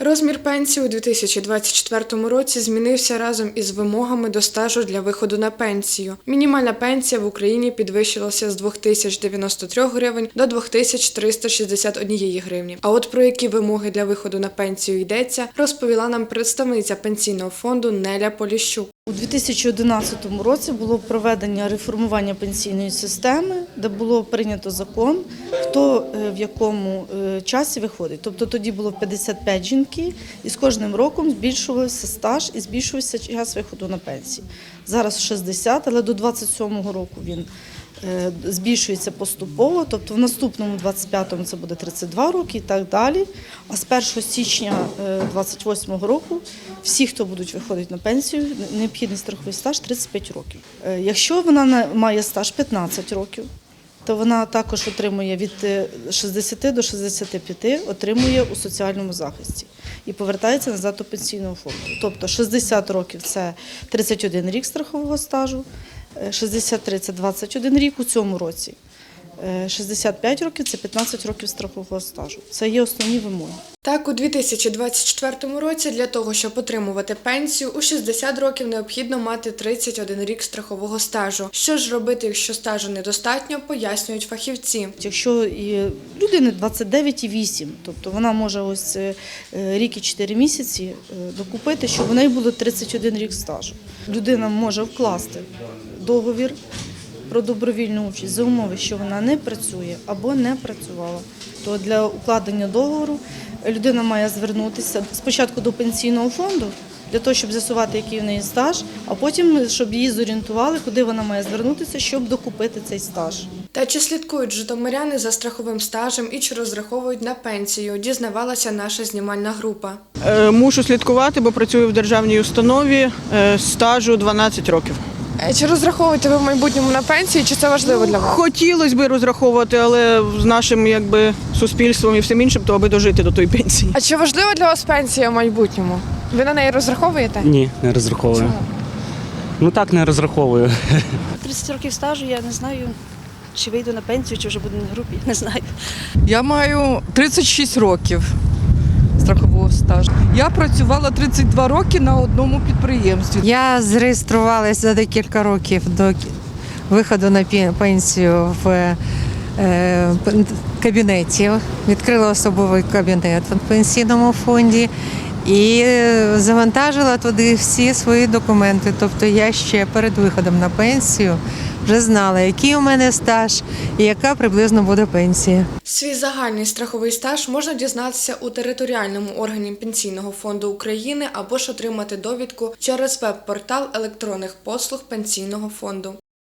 Розмір пенсії у 2024 році змінився разом із вимогами до стажу для виходу на пенсію. Мінімальна пенсія в Україні підвищилася з 2093 гривень до 2361 гривні. А от про які вимоги для виходу на пенсію йдеться, розповіла нам представниця пенсійного фонду Неля Поліщук. У 2011 році було проведення реформування пенсійної системи, де було прийнято закон, хто е, в якому е, часі виходить. Тобто тоді було 55 жінки, і з кожним роком збільшувався стаж і збільшувався час виходу на пенсію. Зараз 60, але до 27-го року він збільшується поступово. Тобто в наступному 25-му це буде 32 роки і так далі. А з 1 січня 28-го року всі, хто будуть виходити на пенсію, необхідний страховий стаж 35 років. Е, Якщо вона має стаж 15 років, то вона також отримує від е, 60 до 65, отримує у соціальному захисті і повертається назад до пенсійного фонду. Тобто 60 років це 31 рік страхового стажу, е, 63 це 21 рік у цьому році. е, 65 років це 15 років страхового стажу. Це є основні вимоги. Так, у 2024 році для того, щоб отримувати пенсію, у 60 років необхідно мати 31 рік страхового стажу. Що ж робити, якщо стажу недостатньо, пояснюють фахівці. Якщо і людини 29,8, тобто вона може ось е, е, рік і 4 місяці е, докупити, щоб у неї було 31 рік стажу. Людина може вкласти договір про добровільну участь за умови, що вона не працює або не працювала. То для укладення договору людина має звернутися спочатку до пенсійного фонду. Для того, щоб з'ясувати, який в неї стаж, а потім, щоб її зорієнтували, куди вона має звернутися, щоб докупити цей стаж. Та чи слідкують житомиряни за страховим стажем і чи розраховують на пенсію, дізнавалася наша знімальна група. Е, Мушу слідкувати, бо працюю в державній установі е, стажу 12 років. Е, Чи розраховуєте ви в майбутньому на пенсії, чи це важливо для вас? Хотілося б розраховувати, але з нашим якби суспільством і всім іншим, то аби дожити до тої пенсії. А чи важлива для вас пенсія в майбутньому? Ви на неї розраховуєте? Ні, не розраховую. Чому? Ну так не розраховую. 30 років стажу, я не знаю, чи вийду на пенсію, чи вже буду на групі, не знаю. Я маю 36 років стажу. Я працювала 32 роки на одному підприємстві. Я зареєструвалася за декілька років до виходу на пенсію в е, кабінеті. Відкрила особовий кабінет в пенсійному фонді і е, завантажила туди всі свої документи. Тобто я ще перед виходом на пенсію вже знала, який у мене стаж і яка приблизно буде пенсія. Свій загальний страховий стаж можна дізнатися у територіальному органі Пенсійного фонду України або ж отримати довідку через веб-портал електронних послуг Пенсійного фонду.